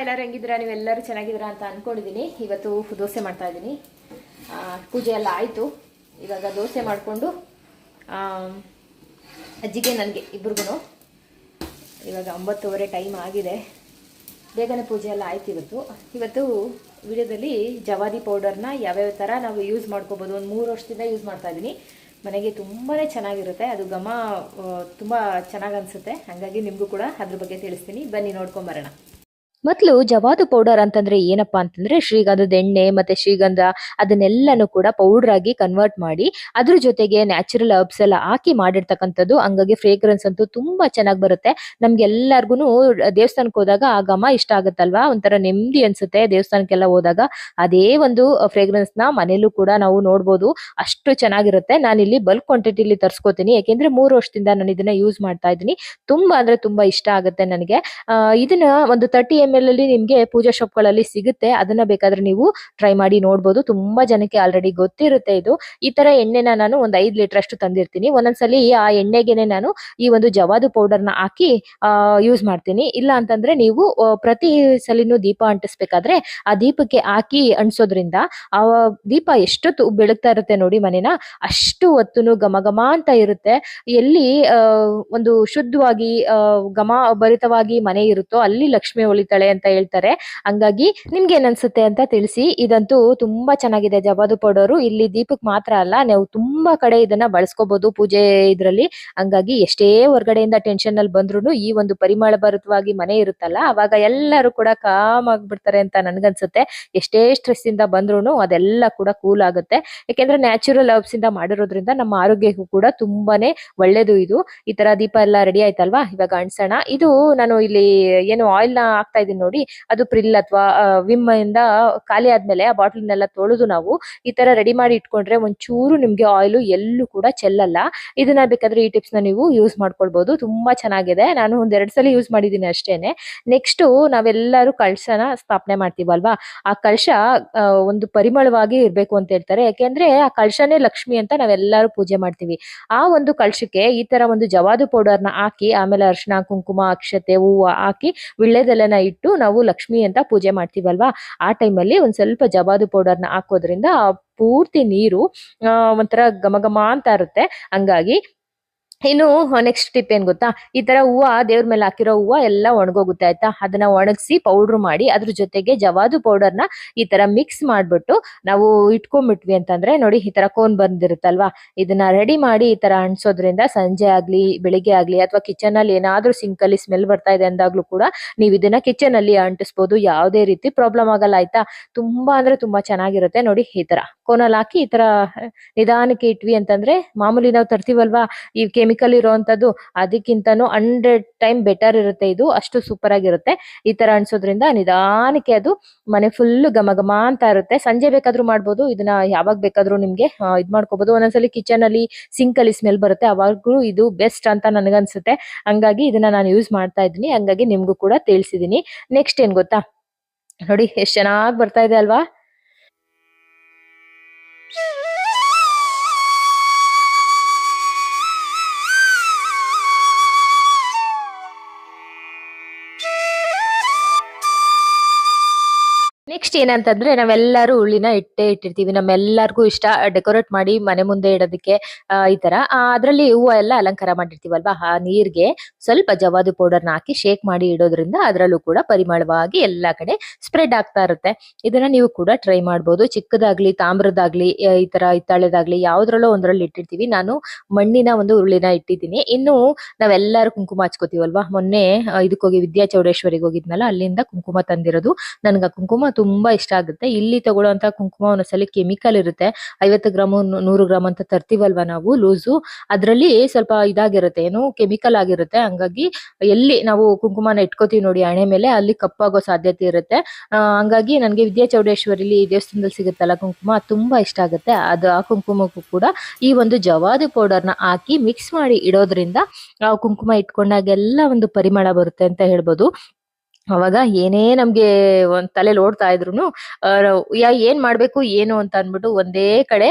ಎಲ್ಲರೂ ಹೆಂಗಿದ್ದೀರಾ? ನೀವೆಲ್ಲರೂ ಚೆನ್ನಾಗಿದ್ದೀರಾ ಅಂತ ಅಂದ್ಕೊಂಡಿದ್ದೀನಿ ಇವತ್ತು ದೋಸೆ ಮಾಡ್ತಾ ಇದ್ದೀನಿ. ಪೂಜೆ ಎಲ್ಲ ಆಯಿತು. ಇವಾಗ ದೋಸೆ ಮಾಡಿಕೊಂಡು ಅಜ್ಜಿಗೆ, ನನಗೆ ಇಬ್ರಿಗೂ ಇವಾಗ ಒಂಬತ್ತುವರೆ ಟೈಮ್ ಆಗಿದೆ. ಬೇಗನೆ ಪೂಜೆ ಎಲ್ಲ ಆಯ್ತು ಇವತ್ತು. ಇವತ್ತು ವಿಡಿಯೋದಲ್ಲಿ ಜವಾದಿ ಪೌಡರ್ನ ಯಾವ್ಯಾವ ಥರ ನಾವು ಯೂಸ್ ಮಾಡ್ಕೋಬೋದು ಒಂದು ಮೂರು ವರ್ಷದಿಂದ ಯೂಸ್ ಮಾಡ್ತಾ ಇದ್ದೀನಿ. ಮನೆಗೆ ತುಂಬಾ ಚೆನ್ನಾಗಿರುತ್ತೆ. ಅದು ಘಮ ತುಂಬ ಚೆನ್ನಾಗಿ ಅನಿಸುತ್ತೆ. ಹಾಗಾಗಿ ನಿಮಗೂ ಕೂಡ ಅದ್ರ ಬಗ್ಗೆ ತಿಳಿಸ್ತೀನಿ. ಬನ್ನಿ ನೋಡ್ಕೊಂಬರೋಣ ಮೊದಲು ಜವಾದು ಪೌಡರ್ ಅಂತಂದ್ರೆ ಏನಪ್ಪಾ ಅಂತಂದ್ರೆ ಶ್ರೀಗಂಧದ ಎಣ್ಣೆ ಮತ್ತೆ ಶ್ರೀಗಂಧ ಅದನ್ನೆಲ್ಲನೂ ಕೂಡ ಪೌಡರ್ ಆಗಿ ಕನ್ವರ್ಟ್ ಮಾಡಿ ಅದ್ರ ಜೊತೆಗೆ ನ್ಯಾಚುರಲ್ ಹರ್ಬ್ಸ್ ಎಲ್ಲ ಹಾಕಿ ಮಾಡಿರ್ತಕ್ಕಂಥದ್ದು. ಹಂಗಾಗಿ ಫ್ರೇಗ್ರೆನ್ಸ್ ಅಂತೂ ತುಂಬಾ ಚೆನ್ನಾಗಿ ಬರುತ್ತೆ. ನಮ್ಗೆಲ್ಲರಿಗೂ ದೇವಸ್ಥಾನಕ್ಕೆ ಹೋದಾಗ ಆ ಘಮ ಇಷ್ಟ ಆಗುತ್ತಲ್ವಾ? ಒಂಥರ ನೆಮ್ಮದಿ ಅನ್ಸುತ್ತೆ ದೇವಸ್ಥಾನಕ್ಕೆಲ್ಲ ಹೋದಾಗ. ಅದೇ ಒಂದು ಫ್ರೇಗ್ರೆನ್ಸ್ನ ಮನೇಲೂ ಕೂಡ ನಾವು ನೋಡ್ಬೋದು. ಅಷ್ಟು ಚೆನ್ನಾಗಿರುತ್ತೆ. ನಾನು ಇಲ್ಲಿ ಬಲ್ಕ್ ಕ್ವಾಂಟಿಟಿಲಿ ತರಿಸ್ಕೋತೀನಿ. ಯಾಕೆಂದ್ರೆ ಮೂರು ವರ್ಷದಿಂದ ನಾನು ಇದನ್ನ ಯೂಸ್ ಮಾಡ್ತಾ ಇದ್ದೀನಿ. ತುಂಬಾ ಅಂದ್ರೆ ತುಂಬಾ ಇಷ್ಟ ಆಗುತ್ತೆ ನನಗೆ. ಇದನ್ನ ಒಂದು ತರ್ಟಿ ಎಂ ಅಲ್ಲಿ ನಿಮ್ಗೆ ಪೂಜಾ ಶಾಪ್ಗಳಲ್ಲಿ ಸಿಗುತ್ತೆ. ಅದನ್ನ ಬೇಕಾದ್ರೆ ನೀವು ಟ್ರೈ ಮಾಡಿ ನೋಡಬಹುದು ತುಂಬಾ ಜನಕ್ಕೆ ಆಲ್ರೆಡಿ ಗೊತ್ತಿರುತ್ತೆ ಇದು. ಈ ತರ ಎಣ್ಣೆನ ನಾನು ಒಂದ್ ಐದ್ ಲೀಟರ್ ಅಷ್ಟು ತಂದಿರ್ತೀನಿ. ಒಂದೊಂದ್ಸಲಿ ಆ ಎಣ್ಣೆಗೆನೆ ನಾನು ಈ ಒಂದು ಜವಾದು ಪೌಡರ್ನ ಹಾಕಿ ಯೂಸ್ ಮಾಡ್ತೀನಿ. ಇಲ್ಲ ಅಂತಂದ್ರೆ ನೀವು ಪ್ರತಿ ಸಲಿನೂ ದೀಪ ಅಂಟಿಸ್ಬೇಕಾದ್ರೆ ಆ ದೀಪಕ್ಕೆ ಹಾಕಿ ಅಂಟಿಸೋದ್ರಿಂದ ಆ ದೀಪ ಎಷ್ಟೊತ್ತು ಬೆಳಗ್ತಾ ಇರುತ್ತೆ ನೋಡಿ ಮನೇನ, ಅಷ್ಟು ಹೊತ್ತುನು ಘಮ ಘಮ ಅಂತ ಇರುತ್ತೆ. ಎಲ್ಲಿ ಒಂದು ಶುದ್ಧವಾಗಿ ಗಮ ಭರಿತವಾಗಿ ಮನೆ ಇರುತ್ತೋ ಅಲ್ಲಿ ಲಕ್ಷ್ಮಿ ಅಂತ ಹೇಳ್ತಾರೆ. ಹಂಗಾಗಿ ನಿಮ್ಗೆ ಏನ್ ಅನ್ಸುತ್ತೆ ಅಂತ ತಿಳಿಸಿ. ಇದಂತೂ ತುಂಬಾ ಚೆನ್ನಾಗಿದೆ. ಜವಾದು ಪೌಡರು ಇಲ್ಲಿ ದೀಪಕ್ ಮಾತ್ರ ಅಲ್ಲ, ನಾವು ತುಂಬಾ ಕಡೆ ಇದನ್ನ ಬಳಸ್ಕೋಬಹುದು ಪೂಜೆ ಇದ್ರಲ್ಲಿ. ಹಂಗಾಗಿ ಎಷ್ಟೇ ಹೊರಗಡೆಯಿಂದ ಟೆನ್ಷನ್ ಅಲ್ಲಿ ಬಂದ್ರು ಈ ಒಂದು ಪರಿಮಳ ಭರಿತವಾಗಿ ಮನೆ ಇರುತ್ತಲ್ಲ, ಅವಾಗ ಎಲ್ಲರೂ ಕೂಡ ಕಾಮ್ ಆಗ್ಬಿಡ್ತಾರೆ ಅಂತ ನನ್ಗನ್ಸುತ್ತೆ. ಎಷ್ಟೇ ಸ್ಟ್ರೆಸ್ ಇಂದ ಬಂದ್ರು ಅದೆಲ್ಲ ಕೂಡ ಕೂಲ್ ಆಗುತ್ತೆ. ಯಾಕೆಂದ್ರೆ ನ್ಯಾಚುರಲ್ ಹರ್ಬ್ಸ್ ಇಂದ ಮಾಡಿರೋದ್ರಿಂದ ನಮ್ಮ ಆರೋಗ್ಯಕ್ಕೂ ಕೂಡ ತುಂಬಾನೇ ಒಳ್ಳೇದು ಇದು. ಈ ತರ ದೀಪ ಎಲ್ಲ ರೆಡಿ ಆಯ್ತಲ್ವಾ? ಇವಾಗ ಅಣ್ಸೋಣ ಇದು ನಾನು ಇಲ್ಲಿ ಏನು ಆಯಿಲ್ನ ಹಾಕ್ತಾ ಇದೀನಿ ನೋಡಿ. ಅದು ಪ್ರಿಲ್ ಅಥವಾ ವಿಮ್ ಇಂದ ಖಾಲಿ ಆದ್ಮೇಲೆ ಆ ಬಾಟ್ಲಿನೆಲ್ಲ ತೊಳೆದು ನಾವು ಈ ತರ ರೆಡಿ ಮಾಡಿ ಇಟ್ಕೊಂಡ್ರೆ ಒಂಚೂರು ನಿಮ್ಗೆ ಆಯಿಲ್ ಎಲ್ಲೂ ಕೂಡ ಚೆಲ್ಲಲ್ಲ. ಇದನ್ನ ಬೇಕಾದ್ರೆ ಈ ಟಿಪ್ಸ್ನ ನೀವು ಯೂಸ್ ಮಾಡ್ಕೊಳ್ಬಹುದು ತುಂಬಾ ಚೆನ್ನಾಗಿದೆ. ನಾನು ಒಂದ್ ಎರಡ್ ಸಲ ಯೂಸ್ ಮಾಡಿದೀನಿ ಅಷ್ಟೇನೆ. ನೆಕ್ಸ್ಟ್ ನಾವೆಲ್ಲರೂ ಕಳಶನ ಸ್ಥಾಪನೆ ಮಾಡ್ತೀವಲ್ವಾ ಆ ಕಳಶ ಒಂದು ಪರಿಮಳವಾಗಿ ಇರ್ಬೇಕು ಅಂತ ಹೇಳ್ತಾರೆ. ಯಾಕೆಂದ್ರೆ ಆ ಕಳಶನೇ ಲಕ್ಷ್ಮಿ ಅಂತ ನಾವೆಲ್ಲರೂ ಪೂಜೆ ಮಾಡ್ತೀವಿ. ಆ ಒಂದು ಕಳಶಕ್ಕೆ ಈ ತರ ಒಂದು ಜವಾದು ನ ಹಾಕಿ, ಆಮೇಲೆ ಅರ್ಶಿನ ಕುಂಕುಮ, ಅಕ್ಷತೆ, ಹೂವು ಹಾಕಿ, ವಿಳ್ಳೆದೆಲೆನ ನಾವು ಲಕ್ಷ್ಮಿ ಅಂತ ಪೂಜೆ ಮಾಡ್ತೀವಲ್ವಾ? ಆ ಟೈಮಲ್ಲಿ ಒಂದ್ ಸ್ವಲ್ಪ ಜವಾದು ಪೌಡರ್ನ ಹಾಕೋದ್ರಿಂದ ಪೂರ್ತಿ ನೀರು ಒಂಥರ ಘಮ ಘಮ ಅಂತ ಇರುತ್ತೆ. ಹಂಗಾಗಿ ಇನ್ನು ನೆಕ್ಸ್ಟ್ ಟಿಪ್ ಏನ್ ಗೊತ್ತಾ? ಈ ತರ ಹೂವ, ದೇವ್ರ ಮೇಲೆ ಹಾಕಿರೋ ಹೂವ ಎಲ್ಲ ಒಣಗೋಗುತ್ತೆ, ಆಯ್ತಾ? ಅದನ್ನ ಒಣಗಿಸಿ ಪೌಡರ್ ಮಾಡಿ, ಅದ್ರ ಜೊತೆಗೆ ಜವಾದು ಪೌಡರ್ನ ಈ ತರ ಮಿಕ್ಸ್ ಮಾಡ್ಬಿಟ್ಟು, ನಾವು ಇಟ್ಕೊಂಡ್ಬಿಟ್ವಿ ಅಂತಂದ್ರೆ, ನೋಡಿ ಈ ತರ ಕೋನ್ ಬಂದಿರುತ್ತಲ್ವಾ? ಇದನ್ನ ರೆಡಿ ಮಾಡಿ ಈ ತರ ಅಣಿಸೋದ್ರಿಂದ ಸಂಜೆ ಆಗ್ಲಿ, ಬೆಳಿಗ್ಗೆ ಆಗ್ಲಿ, ಅಥವಾ ಕಿಚನ್ ಅಲ್ಲಿ ಏನಾದ್ರೂ ಸಿಂಕ್ ಅಲ್ಲಿ ಸ್ಮೆಲ್ ಬರ್ತಾ ಇದೆ ಅಂದಾಗ್ಲೂ ಕೂಡ, ನೀವು ಇದನ್ನ ಕಿಚನ್ ಅಲ್ಲಿ ಅಂಟಿಸ್ಬೋದು, ಯಾವುದೇ ರೀತಿ ಪ್ರಾಬ್ಲಮ್ ಆಗಲ್ಲ, ಆಯ್ತಾ? ತುಂಬಾ ಅಂದ್ರೆ ತುಂಬಾ ಚೆನ್ನಾಗಿರುತ್ತೆ, ನೋಡಿ ಈ ತರ. ಕೋನಲ್ಲಿ ಹಾಕಿ ಈ ತರ ನಿಧಾನಕ್ಕೆ ಇಟ್ವಿ ಅಂತಂದ್ರೆ ಮಾಮೂಲಿ ನಾವು ತರ್ತೀವಲ್ವಾ ಈ ಕೆಮಿಕಲ್ ಇರೋವಂಥದ್ದು ಅದಕ್ಕಿಂತನೂ ಹಂಡ್ರೆಡ್ ಟೈಮ್ ಬೆಟರ್ ಇರುತ್ತೆ ಇದು, ಅಷ್ಟು ಸೂಪರ್ ಆಗಿರುತ್ತೆ. ಈ ತರ ಅನ್ಸೋದ್ರಿಂದ ನಿಧಾನಕ್ಕೆ ಅದು ಮನೆ ಫುಲ್ ಘಮ ಘಮ ಅಂತ ಇರುತ್ತೆ. ಸಂಜೆ ಬೇಕಾದ್ರೂ ಮಾಡ್ಬೋದು, ಇದನ್ನ ಯಾವಾಗ ಬೇಕಾದ್ರೂ ನಿಮ್ಗೆ ಇದ್ ಮಾಡ್ಕೋಬಹುದು ಒಂದೊಂದ್ಸಲಿ ಕಿಚನ್ ಅಲ್ಲಿ ಸಿಂಕ್ ಅಲ್ಲಿ ಸ್ಮೆಲ್ ಬರುತ್ತೆ ಅವಾಗೂ ಇದು ಬೆಸ್ಟ್ ಅಂತ ನನಗನ್ಸುತ್ತೆ. ಹಂಗಾಗಿ ಇದನ್ನ ನಾನು ಯೂಸ್ ಮಾಡ್ತಾ ಇದ್ದೀನಿ, ಹಂಗಾಗಿ ನಿಮ್ಗೂ ಕೂಡ ತಿಳಿಸಿದೀನಿ ನೆಕ್ಸ್ಟ್ ಏನ್ ಗೊತ್ತಾ? ನೋಡಿ, ಎಷ್ಟ್ ಚೆನ್ನಾಗಿ ಬರ್ತಾ ಇದೆ ಅಲ್ವಾ? Yeah. ನೆಕ್ಸ್ಟ್ ಏನಂತಂದ್ರೆ ನಾವೆಲ್ಲರೂ ಉಳ್ಳಿನ ಇಟ್ಟೇ ಇಟ್ಟಿರ್ತೀವಿ. ನಮ್ಮೆಲ್ಲರಿಗೂ ಇಷ್ಟ ಡೆಕೋರೇಟ್ ಮಾಡಿ ಮನೆ ಮುಂದೆ ಇಡೋದಕ್ಕೆ ಈ ತರ. ಅದರಲ್ಲಿ ಹೂವು ಎಲ್ಲ ಅಲಂಕಾರ ಮಾಡಿರ್ತೀವಲ್ವಾ? ಆ ನೀರ್ಗೆ ಸ್ವಲ್ಪ ಜವಾದು ಪೌಡರ್ನ ಹಾಕಿ ಶೇಕ್ ಮಾಡಿ ಇಡೋದ್ರಿಂದ ಅದರಲ್ಲೂ ಕೂಡ ಪರಿಮಳವಾಗಿ ಎಲ್ಲಾ ಕಡೆ ಸ್ಪ್ರೆಡ್ ಆಗ್ತಾ ಇರುತ್ತೆ. ಇದನ್ನ ನೀವು ಕೂಡ ಟ್ರೈ ಮಾಡ್ಬೋದು. ಚಿಕ್ಕದಾಗ್ಲಿ, ತಾಮ್ರದಾಗ್ಲಿ ಈ ತರ ಹಿತ್ತಾಳೆದಾಗ್ಲಿ ಯಾವ್ದ್ರಲ್ಲೋ ಒಂದ್ರಲ್ಲಿ ಇಟ್ಟಿರ್ತೀವಿ. ನಾನು ಮಣ್ಣಿನ ಒಂದು ಉರುಳಿನ ಇಟ್ಟಿದ್ದೀನಿ. ಇನ್ನು ನಾವೆಲ್ಲರೂ ಕುಂಕುಮ ಹಚ್ಕೋತೀವಲ್ವಾ? ಮೊನ್ನೆ ಇದಕ್ಕೋಗಿ ವಿದ್ಯಾ ಚೌಡೇಶ್ವರಿಗೆ ಹೋಗಿದ್ನಲ್ಲ, ಅಲ್ಲಿಂದ ಕುಂಕುಮ ತಂದಿರೋದು. ನನ್ಗೆ ಕುಂಕುಮ ತುಂಬಾ ಇಷ್ಟ ಆಗುತ್ತೆ. ಇಲ್ಲಿ ತಗೊಳ್ಳೋಂತ ಕುಂಕುಮ ಒಂದೊಂದ್ಸಲಿ ಕೆಮಿಕಲ್ ಇರುತ್ತೆ. ಐವತ್ತು ಗ್ರಾಮ್ ನೂರು ಗ್ರಾಮ್ ಅಂತ ತರ್ತೀವಲ್ವಾ ನಾವು ಲೂಸು? ಅದ್ರಲ್ಲಿ ಸ್ವಲ್ಪ ಇದಾಗಿರುತ್ತೆ. ಏನು ಕೆಮಿಕಲ್ ಆಗಿರುತ್ತೆ. ಹಂಗಾಗಿ ಎಲ್ಲಿ ನಾವು ಕುಂಕುಮನ ಇಟ್ಕೋತೀವಿ ನೋಡಿ ಹಣೆ ಮೇಲೆ, ಅಲ್ಲಿ ಕಪ್ಪಾಗೋ ಸಾಧ್ಯತೆ ಇರುತ್ತೆ. ಹಂಗಾಗಿ ನನಗೆ ವಿದ್ಯಾ ಚೌಡೇಶ್ವರಿಲಿ ದೇವಸ್ಥಾನದಲ್ಲಿ ಸಿಗುತ್ತಲ್ಲ ಕುಂಕುಮ ತುಂಬಾ ಇಷ್ಟ ಆಗುತ್ತೆ. ಅದು ಆ ಕುಂಕುಮಕ್ಕೂ ಕೂಡ ಈ ಒಂದು ಜವಾದು ಪೌಡರ್ನ ಹಾಕಿ ಮಿಕ್ಸ್ ಮಾಡಿ ಇಡೋದ್ರಿಂದ ಆ ಕುಂಕುಮ ಇಟ್ಕೊಂಡಾಗೆಲ್ಲ ಒಂದು ಪರಿಮಳ ಬರುತ್ತೆ ಅಂತ ಹೇಳ್ಬೋದು. ಅವಾಗ ಏನೇ ನಮ್ಗೆ ಒಂದ್ ತಲೆ ಓಡ್ತಾ ಇದ್ರುನು ಆ, ಯಾ ಏನ್ ಮಾಡ್ಬೇಕು ಏನು ಅಂತ ಅನ್ಬಿಟ್ಟು ಒಂದೇ ಕಡೆ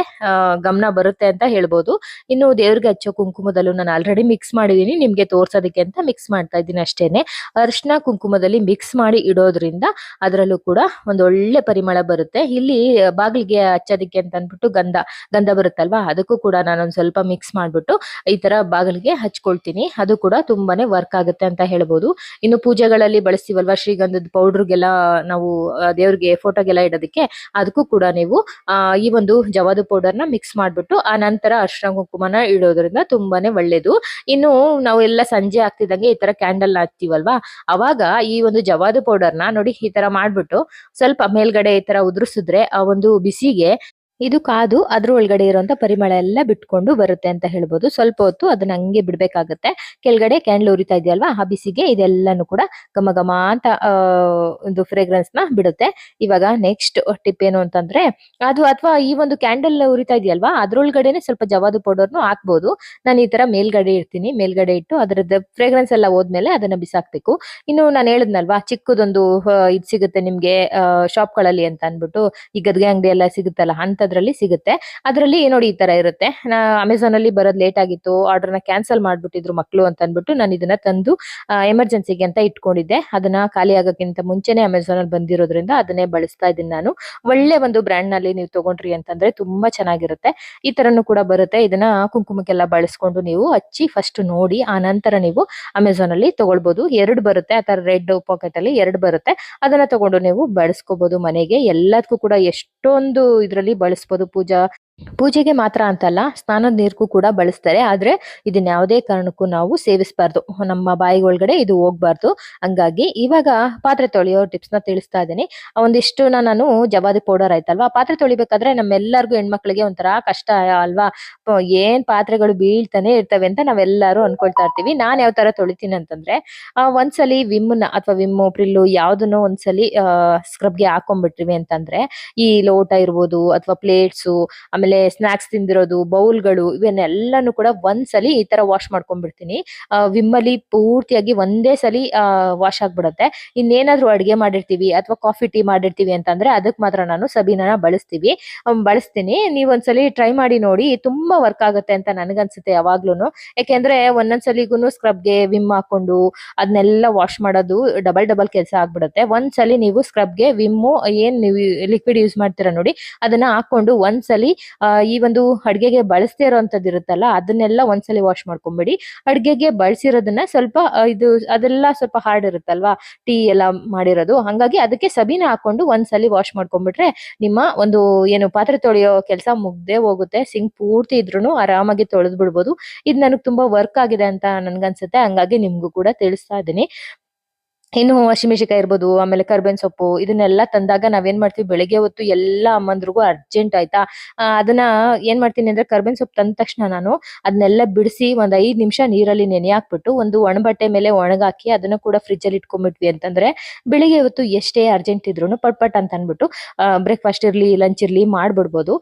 ಗಮನ ಬರುತ್ತೆ ಅಂತ ಹೇಳ್ಬೋದು. ಇನ್ನು ದೇವ್ರಿಗೆ ಹಚ್ಚೋ ಕುಂಕುಮದಲ್ಲೂ ನಾನು ಆಲ್ರೆಡಿ ಮಿಕ್ಸ್ ಮಾಡಿದೀನಿ ನಿಮ್ಗೆ ತೋರ್ಸೋದಕ್ಕೆ ಅಂತ ಮಿಕ್ಸ್ ಮಾಡ್ತಾ ಇದ್ದೀನಿ ಅಷ್ಟೇನೆ. ಅರ್ಶನ ಕುಂಕುಮದಲ್ಲಿ ಮಿಕ್ಸ್ ಮಾಡಿ ಇಡೋದ್ರಿಂದ ಅದರಲ್ಲೂ ಕೂಡ ಒಂದ್ ಒಳ್ಳೆ ಪರಿಮಳ ಬರುತ್ತೆ. ಇಲ್ಲಿ ಬಾಗಿಲಿಗೆ ಹಚ್ಚೋದಕ್ಕೆ ಅಂತ ಅನ್ಬಿಟ್ಟು ಗಂಧ ಗಂಧ ಬರುತ್ತಲ್ವಾ ಅದಕ್ಕೂ ಕೂಡ ನಾನೊಂದ್ ಸ್ವಲ್ಪ ಮಿಕ್ಸ್ ಮಾಡ್ಬಿಟ್ಟು ಈ ತರ ಬಾಗಿಲಿಗೆ ಹಚ್ಕೊಳ್ತೀನಿ. ಅದು ಕೂಡ ತುಂಬಾನೇ ವರ್ಕ್ ಆಗುತ್ತೆ ಅಂತ ಹೇಳ್ಬೋದು. ಇನ್ನು ಪೂಜೆಗಳಲ್ಲಿ ಬಳಸ್ತೀವಲ್ವಾ ಶ್ರೀಗಂಧದ ಪೌಡರ್ಗೆಲ್ಲ ನಾವು ದೇವ್ರಿಗೆ ಫೋಟೋಗೆಲ್ಲ ಇಡೋದಕ್ಕೆ ಅದಕ್ಕೂ ಕೂಡ ನೀವು ಈ ಒಂದು ಜವಾದ ಪೌಡರ್ನ ಮಿಕ್ಸ್ ಮಾಡ್ಬಿಟ್ಟು, ಆ ನಂತರ ಅರ್ಶನ ಕುಂಕುಮನ ಇಡೋದ್ರಿಂದ ತುಂಬಾನೇ ಒಳ್ಳೇದು. ಇನ್ನು ನಾವು ಎಲ್ಲ ಸಂಜೆ ಆಗ್ತಿದ್ದಂಗೆ ಈ ತರ ಕ್ಯಾಂಡಲ್ ಹಾಕ್ತಿವಲ್ವಾ? ಅವಾಗ ಈ ಒಂದು ಜವಾದ ಪೌಡರ್ನ ನೋಡಿ ಈ ತರ ಮಾಡ್ಬಿಟ್ಟು, ಸ್ವಲ್ಪ ಮೇಲ್ಗಡೆ ಈ ತರ ಉದುರಿಸಿದ್ರೆ ಆ ಒಂದು ಬಿಸಿಗೆ ಇದು ಕಾದು ಅದ್ರ ಒಳಗಡೆ ಇರುವಂತ ಪರಿಮಳ ಎಲ್ಲ ಬಿಟ್ಕೊಂಡು ಬರುತ್ತೆ ಅಂತ ಹೇಳ್ಬೋದು. ಸ್ವಲ್ಪ ಹೊತ್ತು ಅದನ್ನ ಹಂಗೆ ಬಿಡ್ಬೇಕಾಗತ್ತೆ. ಕೆಳಗಡೆ ಕ್ಯಾಂಡಲ್ ಉರಿತಾ ಇದೆಯಲ್ವಾ, ಆ ಬಿಸಿಗೆ ಇದೆಲ್ಲಾನು ಕೂಡ ಘಮ ಘಮ ಅಂತ ಒಂದು ಫ್ರೇಗ್ರೆನ್ಸ್ನ ಬಿಡುತ್ತೆ. ಇವಾಗ ನೆಕ್ಸ್ಟ್ ಟಿಪ್ ಏನು ಅಂತಂದ್ರೆ, ಅದು ಅಥವಾ ಈ ಒಂದು ಕ್ಯಾಂಡಲ್ ಉರಿತಾ ಇದೆಯಲ್ವಾ, ಅದ್ರೊಳಗಡೆನೆ ಸ್ವಲ್ಪ ಜವಾದು ಪೌಡರ್ನು ಹಾಕ್ಬೋದು. ನಾನು ಈ ತರ ಮೇಲ್ಗಡೆ ಇರ್ತೀನಿ, ಮೇಲ್ಗಡೆ ಇಟ್ಟು ಅದರದ್ದು ಫ್ರೇಗ್ರೆನ್ಸ್ ಎಲ್ಲ ಹೋದ್ಮೇಲೆ ಅದನ್ನ ಬಿಸಾಕ್ಬೇಕು. ಇನ್ನು ನಾನು ಹೇಳಿದ್ನಲ್ವಾ, ಚಿಕ್ಕದೊಂದು ಇದು ಸಿಗುತ್ತೆ ನಿಮ್ಗೆ ಶಾಪ್ಗಳಲ್ಲಿ ಅಂತ ಅನ್ಬಿಟ್ಟು ಈ ಗದ್ಗೆ ಅಂಗಡಿ ಎಲ್ಲ ಸಿಗುತ್ತಲ್ಲ ಅಂತದ್ರಲ್ಲಿ ಸಿಗುತ್ತೆ. ಅದರಲ್ಲಿ ನೋಡಿ ಈ ತರ ಇರುತ್ತೆ. ಅಮೆಝಾನ್ ಅಲ್ಲಿ ಬರೋದು ಲೇಟ್ ಆಗಿತ್ತು ಆರ್ಡರ್ನ ಕ್ಯಾನ್ಸಲ್ ಮಾಡ್ಬಿಟ್ಟಿದ್ರು ಮಕ್ಕಳು ಅಂತ ಅಂದ್ಬಿಟ್ಟು ನಾನು ಇದನ್ನ ತಂದು ಎಮರ್ಜೆನ್ಸಿಗೆ ಅಂತ ಇಟ್ಕೊಂಡಿದ್ದೆ. ಅದನ್ನ ಖಾಲಿ ಆಗೋಕ್ಕಿಂತ ಮುಂಚೆನೆ ಅಮೆಝಾನ್ ಅಲ್ಲಿ ಬಂದಿರೋದ್ರಿಂದ ಅದನ್ನೇ ಬಳಸ್ತಾ ಇದ್ದೀನಿ ನಾನು. ಒಳ್ಳೆ ಒಂದು ಬ್ರ್ಯಾಂಡ್ನಲ್ಲಿ ನೀವು ತಗೊಂಡ್ರಿ ಅಂತಂದ್ರೆ ತುಂಬಾ ಚೆನ್ನಾಗಿರುತ್ತೆ. ಈ ತರನು ಕೂಡ ಬರುತ್ತೆ. ಇದನ್ನ ಕುಂಕುಮಕ್ಕೆಲ್ಲ ಬಳಸ್ಕೊಂಡು ನೀವು ಹಚ್ಚಿ ಫಸ್ಟ್ ನೋಡಿ, ಆ ನಂತರ ನೀವು ಅಮೆಝಾನ್ ಅಲ್ಲಿ ತಗೊಳ್ಬಹುದು ಎರಡು ಬರುತ್ತೆ. ಆ ತರ ರೆಡ್ ಪಾಕೆಟ್ ಅಲ್ಲಿ ಎರಡು ಬರುತ್ತೆ. ಅದನ್ನ ತಗೊಂಡು ನೀವು ಬಳಸ್ಕೋಬಹುದು ಮನೆಗೆ. ಎಲ್ಲದಕ್ಕೂ ಕೂಡ ಎಷ್ಟೊಂದು ಇದ್ರಲ್ಲಿ ಬಳಸ್ಬೋದು ಪೂಜಾ ಪೂಜೆಗೆ ಮಾತ್ರ ಅಂತಲ್ಲ, ಸ್ನಾನದ ನೀರ್ಗೂ ಕೂಡ ಬಳಸ್ತಾರೆ. ಆದ್ರೆ ಇದನ್ನ ಯಾವುದೇ ಕಾರಣಕ್ಕೂ ನಾವು ಸೇವಿಸಬಾರ್ದು. ನಮ್ಮ ಬಾಯಿ ಒಳಗಡೆ ಇದು ಹೋಗ್ಬಾರ್ದು. ಹಂಗಾಗಿ ಇವಾಗ ಪಾತ್ರೆ ತೊಳೆಯೋ ಟಿಪ್ಸ್ನ ತಿಳಿಸ್ತಾ ಇದ್ದೀನಿ. ಒಂದಿಷ್ಟು ನಾನು ಜವಾದಿ ಪೌಡರ್ ಆಯ್ತಲ್ವಾ? ಪಾತ್ರೆ ತೊಳಿಬೇಕಾದ್ರೆ ನಮ್ಮೆಲ್ಲರಿಗೂ ಹೆಣ್ಮಕ್ಳಿಗೆ ಒಂಥರ ಕಷ್ಟ ಅಲ್ವಾ? ಏನ್ ಪಾತ್ರೆಗಳು ಬೀಳ್ತಾನೆ ಇರ್ತವೆ ಅಂತ ನಾವೆಲ್ಲರೂ ಅನ್ಕೊಳ್ತಾ ಇರ್ತೀವಿ. ನಾನ್ ಯಾವ ತರ ತೊಳಿತೀನಿ ಅಂತಂದ್ರೆ ಒಂದ್ಸಲಿ ವಿಮ್ನ ಅಥವಾ ವಿಮ್ ಪ್ರಿಲ್ಲು ಯಾವ್ದನ್ನು ಒಂದ್ಸಲಿ ಸ್ಕ್ರಬ್ಗೆ ಹಾಕೊಂಡ್ಬಿಟ್ರಿವಿ ಅಂತಂದ್ರೆ, ಈ ಲೋಟ ಇರ್ಬೋದು ಅಥವಾ ಪ್ಲೇಟ್ಸು ಆಮೇಲೆ ಸ್ನಾಕ್ಸ್ ತಿಂದಿರೋದು, ಬೌಲ್ಗಳು ಇವನ್ನೆಲ್ಲಾನು ಕೂಡ ಒಂದ್ಸಲಿ ಈ ತರ ವಾಶ್ ಮಾಡ್ಕೊಂಡ್ಬಿಡ್ತೀನಿ. ವಿಮ್ಮಲ್ಲಿ ಪೂರ್ತಿಯಾಗಿ ಒಂದೇ ಸಲಿ ವಾಶ್ ಆಗ್ಬಿಡುತ್ತೆ. ಇನ್ನೇನಾದ್ರೂ ಅಡಿಗೆ ಮಾಡಿರ್ತೀವಿ ಅಥವಾ ಕಾಫಿ ಟೀ ಮಾಡಿರ್ತೀವಿ ಅಂತಂದ್ರೆ ಅದಕ್ಕೆ ಮಾತ್ರ ನಾನು ಸಬೀನನ ಬಳಸ್ತೀವಿ. ಬಳಸ್ತೀನಿ. ನೀವೊಂದ್ಸಲಿ ಟ್ರೈ ಮಾಡಿ ನೋಡಿ, ತುಂಬಾ ವರ್ಕ್ ಆಗುತ್ತೆ ಅಂತ ನನಗನ್ಸುತ್ತೆ ಯಾವಾಗ್ಲೂ ಯಾಕೆಂದ್ರೆ ಒಂದೊಂದ್ಸಲಿಗೂ ಸ್ಕ್ರಬ್ಗೆ ವಿಮ್ ಹಾಕೊಂಡು ಅದನ್ನೆಲ್ಲ ವಾಶ್ ಮಾಡೋದು ಡಬಲ್ ಡಬಲ್ ಕೆಲಸ ಆಗ್ಬಿಡುತ್ತೆ. ಒಂದ್ಸಲಿ ನೀವು ಸ್ಕ್ರಬ್ಗೆ ವಿಮ್ಮು, ಏನ್ ನೀವು ಲಿಕ್ವಿಡ್ ಯೂಸ್ ಮಾಡ್ತೀರಾ ನೋಡಿ, ಅದನ್ನ ಹಾಕೊಂಡು ಒಂದ್ಸಲಿ ಈ ಒಂದು ಅಡ್ಗೆಗೆ ಬಳಸದೇ ಇರೋಂಥದ್ದು ಇರುತ್ತಲ್ಲ, ಅದನ್ನೆಲ್ಲ ಒಂದ್ಸಲಿ ವಾಶ್ ಮಾಡ್ಕೊಂಬಿಡಿ. ಅಡ್ಗೆಗೆ ಬಳಸಿರೋದನ್ನ ಸ್ವಲ್ಪ ಇದು ಅದೆಲ್ಲ ಸ್ವಲ್ಪ ಹಾರ್ಡ್ ಇರುತ್ತಲ್ವಾ ಟೀ ಎಲ್ಲ ಮಾಡಿರೋದು. ಹಂಗಾಗಿ ಅದಕ್ಕೆ ಸಬೀನ ಹಾಕೊಂಡು ಒಂದ್ಸಲಿ ವಾಶ್ ಮಾಡ್ಕೊಂಡ್ಬಿಟ್ರೆ ನಿಮ್ಮ ಒಂದು, ಏನು ಪಾತ್ರೆ ತೊಳೆಯೋ ಕೆಲಸ ಮುಗ್ದೇ ಹೋಗುತ್ತೆ. ಸಿಂಕ್ ಪೂರ್ತಿ ಇದ್ರೂನು ಆರಾಮಾಗಿ ತೊಳೆದ್ ಬಿಡ್ಬೋದು ಇದು ನನಗೆ ತುಂಬಾ ವರ್ಕ್ ಆಗಿದೆ ಅಂತ ನನ್ಗನ್ಸುತ್ತೆ. ಹಂಗಾಗಿ ನಿಮ್ಗೂ ಕೂಡ ತಿಳಿಸ್ತಾ ಇದ್ದೀನಿ. ಇನ್ನು ಹಸಿಮೆಣಸಿಕಾಯಿ ಇರ್ಬೋದು, ಆಮೇಲೆ ಕರ್ಬೇವಿನ ಸೊಪ್ಪು, ಇದನ್ನೆಲ್ಲ ತಂದಾಗ ನಾವೇನ್ ಮಾಡ್ತೀವಿ? ಬೆಳಿಗ್ಗೆ ಹೊತ್ತು ಎಲ್ಲ ಅಮ್ಮಂದ್ರಿಗೂ ಅರ್ಜೆಂಟ್ ಆಯ್ತಾ? ಅದನ್ನ ಏನ್ ಮಾಡ್ತೀನಿ ಅಂದ್ರೆ ಕರ್ಬೇವಿನ ಸೊಪ್ಪು ತಂದ ತಕ್ಷಣ ನಾನು ಅದನ್ನೆಲ್ಲ ಬಿಡಿಸಿ ಒಂದ್ ಐದ್ ನಿಮಿಷ ನೀರಲ್ಲಿ ನೆನೆ ಹಾಕ್ಬಿಟ್ಟು ಒಂದು ಒಣಬಟ್ಟೆ ಮೇಲೆ ಒಣಗಾಕಿ ಅದನ್ನ ಕೂಡ ಫ್ರಿಜ್ ಅಲ್ಲಿ ಇಟ್ಕೊಂಡ್ಬಿಟ್ವಿ ಅಂತಂದ್ರೆ ಬೆಳಿಗ್ಗೆ ಹೊತ್ತು ಎಷ್ಟೇ ಅರ್ಜೆಂಟ್ ಇದ್ರು ಪಟ್ ಪಟ್ ಅಂತ ಅನ್ಬಿಟ್ಟು ಬ್ರೇಕ್ಫಾಸ್ಟ್ ಇರ್ಲಿ ಲಂಚ್ ಇರ್ಲಿ ಮಾಡ್ಬಿಡ್ಬೋದು.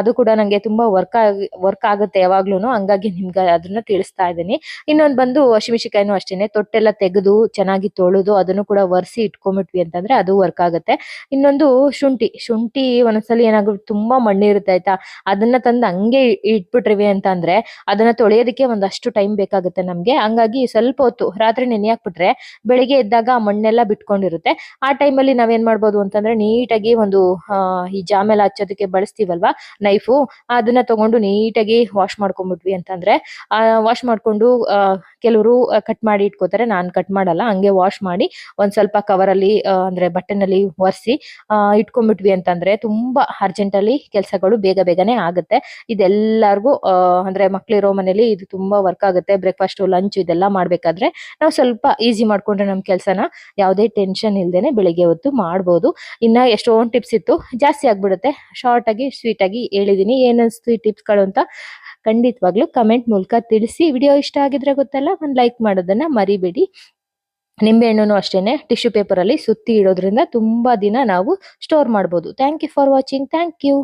ಅದು ಕೂಡ ನಂಗೆ ತುಂಬಾ ವರ್ಕ್ ವರ್ಕ್ ಆಗುತ್ತೆ ಯಾವಾಗ್ಲೂ ಹಂಗಾಗಿ ನಿಮ್ಗೆ ಅದನ್ನ ತಿಳಿಸ್ತಾ ಇದ್ದೀನಿ. ಇನ್ನೊಂದ್ ಬಂದು ಹಸಿಮೆಣಸಿಕಾಯಿನೂ ಅಷ್ಟೇನೆ, ತೊಟ್ಟೆಲ್ಲ ತೆಗೆದು ಚೆನ್ನಾಗಿ ತೊಳೆದು ಅದನ್ನು ಕೂಡ ಒರೆಸಿ ಇಟ್ಕೊಂಬಿಟ್ವಿ ಅಂತಂದ್ರೆ ಅದು ವರ್ಕ್ ಆಗುತ್ತೆ. ಇನ್ನೊಂದು ಶುಂಠಿ ಶುಂಠಿ ಒಂದೊಂದ್ಸಲಿ ಏನಾಗುತ್ತೆ ತುಂಬಾ ಮಣ್ಣು ಇರುತ್ತೆ ಆಯ್ತಾ? ಅದನ್ನ ತಂದು ಹಂಗೆ ಇಟ್ಬಿಟ್ರಿವಿ ಅಂತ ಅಂದ್ರೆ ಅದನ್ನ ತೊಳೆಯೋದಕ್ಕೆ ಒಂದಷ್ಟು ಟೈಮ್ ಬೇಕಾಗುತ್ತೆ ನಮ್ಗೆ. ಹಂಗಾಗಿ ಸ್ವಲ್ಪ ಹೊತ್ತು ರಾತ್ರಿ ನೆನೆ ಹಾಕ್ಬಿಟ್ರೆ ಬೆಳಿಗ್ಗೆ ಎದ್ದಾಗ ಮಣ್ಣೆಲ್ಲ ಬಿಟ್ಕೊಂಡಿರುತ್ತೆ. ಆ ಟೈಮಲ್ಲಿ ನಾವೇನ್ ಮಾಡ್ಬೋದು ಅಂತಂದ್ರೆ ನೀಟಾಗಿ ಒಂದು ಈ ಜಾಮೆಲ್ಲ ಹಚ್ಚೋದಕ್ಕೆ ಬಳಸ್ತೀವಲ್ವಾ ನೈಫು ಅದನ್ನ ತಗೊಂಡು ನೀಟಾಗಿ ವಾಶ್ ಮಾಡ್ಕೊಂಡ್ಬಿಟ್ವಿ ಅಂತಂದ್ರೆ ವಾಶ್ ಮಾಡ್ಕೊಂಡು ಕೆಲವರು ಕಟ್ ಮಾಡಿ ಇಟ್ಕೋತಾರೆ, ನಾನ್ ಕಟ್ ಮಾಡಲ್ಲ, ಹಂಗೆ ವಾಶ್ ಮಾಡಿ ಒಂದ್ ಸ್ವಲ್ಪ ಕವರ್ ಅಲ್ಲಿ ಅಂದ್ರೆ ಬಟ್ಟೆನಲ್ಲಿ ಒರೆಸಿ ಇಟ್ಕೊಂಡ್ಬಿಟ್ವಿ ಅಂತಂದ್ರೆ ತುಂಬಾ ಅರ್ಜೆಂಟ್ ಅಲ್ಲಿ ಕೆಲಸಗಳು ಬೇಗ ಬೇಗನೆ ಆಗುತ್ತೆ. ಇದೆಲ್ಲರಿಗೂ ಅಂದ್ರೆ ಮಕ್ಳಿರೋ ಮನೇಲಿ ಇದು ತುಂಬಾ ವರ್ಕ್ ಆಗುತ್ತೆ. ಬ್ರೇಕ್ಫಾಸ್ಟ್ ಲಂಚ್ ಇದೆಲ್ಲ ಮಾಡ್ಬೇಕಾದ್ರೆ ನಾವು ಸ್ವಲ್ಪ ಈಸಿ ಮಾಡ್ಕೊಂಡ್ರೆ ನಮ್ ಕೆಲ್ಸನ ಯಾವುದೇ ಟೆನ್ಷನ್ ಇಲ್ದೇನೆ ಬೆಳಿಗ್ಗೆ ಹೊತ್ತು ಮಾಡ್ಬೋದು. ಇನ್ನ ಎಷ್ಟೊಂದ್ ಟಿಪ್ಸ್ ಇತ್ತು. ಜಾಸ್ತಿ ಆಗ್ಬಿಡುತ್ತೆ. ಶಾರ್ಟ್ ಆಗಿ ಸ್ವೀಟ್ ಆಗಿ ಹೇಳಿದೀನಿ. ಏನನ್ಸ್ತು ಈ ಟಿಪ್ಸ್ಗಳು ಅಂತ ಖಂಡಿತವಾಗ್ಲೂ ಕಮೆಂಟ್ ಮೂಲಕ ತಿಳಿಸಿ. ವಿಡಿಯೋ ಇಷ್ಟ ಆಗಿದ್ರೆ ಗೊತ್ತಲ್ಲ, ಒಂದ್ ಲೈಕ್ ಮಾಡೋದನ್ನ ಮರಿಬೇಡಿ. ನಿಂಬೆಹಣ್ಣು ಅಷ್ಟೇನೆ ಟಿಶ್ಯೂ ಪೇಪರ್ ಅಲ್ಲಿ ಸುತ್ತಿ ಇಡೋದ್ರಿಂದ ತುಂಬಾ ದಿನ ನಾವು ಸ್ಟೋರ್ ಮಾಡ್ಬೋದು. Thank you for watching thank you